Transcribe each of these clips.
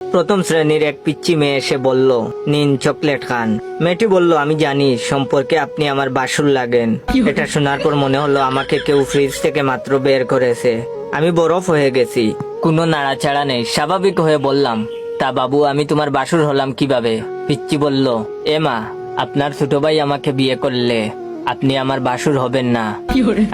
প্রথম শ্রেণির এক পিচ্চি মেয়ে এসে বলল, নিন চকলেট খান। মেয়েটি বলল, আমি জানি, সম্পর্কে আপনি আমার বাসুর লাগেন। এটা শোনার পর মনে হলো আমাকে কেউ ফ্রিজ থেকে মাত্র বের করেছে। আমি বরফ হয়ে গেছি। কোনো নাড়াচাড়া নেই। স্বাভাবিক হয়ে বললাম, তা বাবু, আমি তোমার বাসুর হলাম কীভাবে? পিচ্চি বলল এমা আপনার ছোট ভাই আমাকে বিয়ে করলে। আপনি আমার বাসুর হবেন না।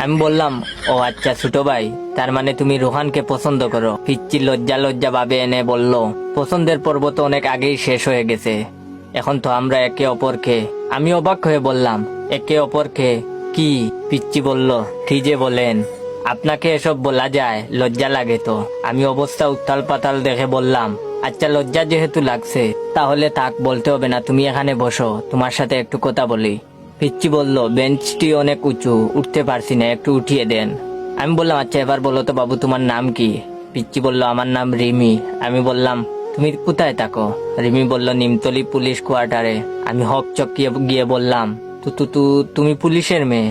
আমি বললাম ও আচ্ছা ছোট ভাই তার মানে তুমি রোহানকে পছন্দ করো। পিচ্ছি লজ্জা লজ্জা ভাবে এনে বলল পছন্দের পর্ব তো অনেক আগেই শেষ হয়ে গেছে। এখন তো আমরা একে অপরকে আমি অবাক হয়ে বললাম একে অপরকে কি? পিচ্ছি বলল কি যে বলেন। আপনাকে এসব বলা যায় লজ্জা লাগে তো। আমি অবস্থা উত্তাল পাতাল দেখে বললাম আচ্ছা লজ্জা যেহেতু লাগছে তাহলে তাক বলতে হবে না তুমি এখানে বসো তোমার সাথে একটু কথা বলি। পিচ্চি বলল বেঞ্চটি অনেক উঁচু উঠতে পারছি না একটু উঠিয়ে দেন। আমি বললাম আচ্ছা এবার বলো তো বাবু তোমার নাম কি? পিচ্চি বলল আমার নাম রিমি। আমি বললাম তুমি কোথায় থাকো? রিমি বলল নিমতলি পুলিশ কোয়ার্টারে। আমি হক চকিয়ে গিয়ে বললাম তু তু তু তুমি পুলিশের মেয়ে?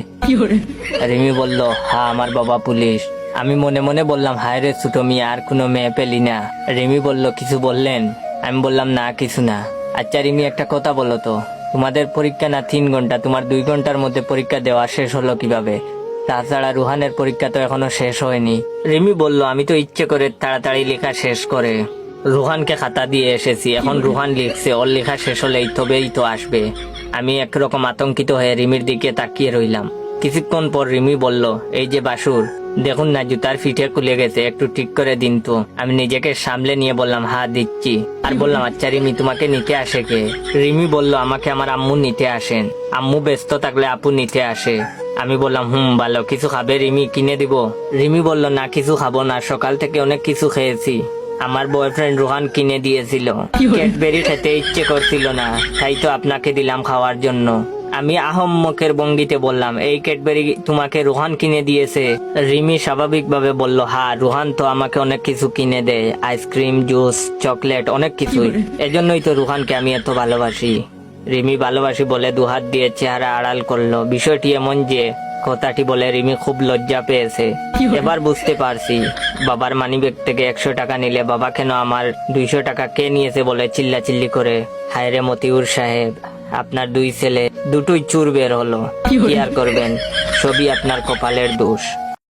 রিমি বলল হ্যাঁ আমার বাবা পুলিশ। আমি মনে মনে বললাম হায় রে ছোট মিয়া আর কোনো মেয়ে পেলি না। রিমি বলল কিছু বললেন? আমি বললাম না কিছু না। আচ্ছা রিমি একটা কথা বলো তো। তোমাদের পরীক্ষা না তিন ঘণ্টা, তোমার দুই ঘণ্টার মধ্যে পরীক্ষা দেওয়া শেষ হলো কীভাবে? তাছাড়া রুহানের পরীক্ষা তো এখনও শেষ হয়নি। রিমি বলল, আমি তো ইচ্ছে করে তাড়াতাড়ি লেখা শেষ করে। রুহানকে খাতা দিয়ে এসেছি। এখন রুহান লিখছে, ওর লেখা শেষ হলেই তবেই তো আসবে। আমি একরকম আতঙ্কিত হয়ে রিমির দিকে তাকিয়ে রইলাম। কিছুক্ষণ পর রিমি বলল, এই যে বাসুর দেখুন না জুতার ফিটে খুলে গেছে একটু ঠিক করে দিন তো। আমি নিজেকে সামলে নিয়ে বললাম হা দিচ্ছি। আর বললাম আচ্ছা রিমি তোমাকে নিতে আসে কে? রিমি বলল আমাকে আমার আম্মু নিতে আসেন। আম্মু ব্যস্ত থাকলে আপু নিতে আসে। আমি বললাম হুম ভালো কিছু খাবে রিমি কিনে দিব। রিমি বলল না কিছু খাব না সকাল থেকে অনেক কিছু খেয়েছি। আমার বয়ফ্রেন্ড রোহান কিনে দিয়েছিল। ক্যাডবেরি খেতে ইচ্ছে করছিল না তাই তো আপনাকে দিলাম খাওয়ার জন্য। আমি আহম্মকের ভঙ্গিতে বললাম, এই ক্যাডবেরি তোমাকে রোহান কিনে দিয়েছে। রিমি স্বাভাবিকভাবে বলল হ্যাঁ রোহান তো আমাকে অনেক কিছু কিনে দেয়। আইসক্রিম, জুস, চকলেট, অনেক কিছুই। এজন্যই তো রোহানকে আমি এত ভালোবাসি। রিমি ভালোবাসি বলে দুহাত দিয়ে চেহারা আড়াল করল। বিষয়টি এমন যে, কথাটি বলে রিমি খুব লজ্জা পেয়েছে। এবার বুঝতে পারছি, বাবার মানিব্যাগ থেকে একশো টাকা নিলে বাবা কেন আমার দুইশো টাকা কে নিয়েছে বলে চিল্লা চিল্লি করে? হায়রে মতিউর সাহেব আপনার দুই ছেলে দুটোই চুর বের হলো। কি আর করবেন? সবই আপনার কপালের দোষ।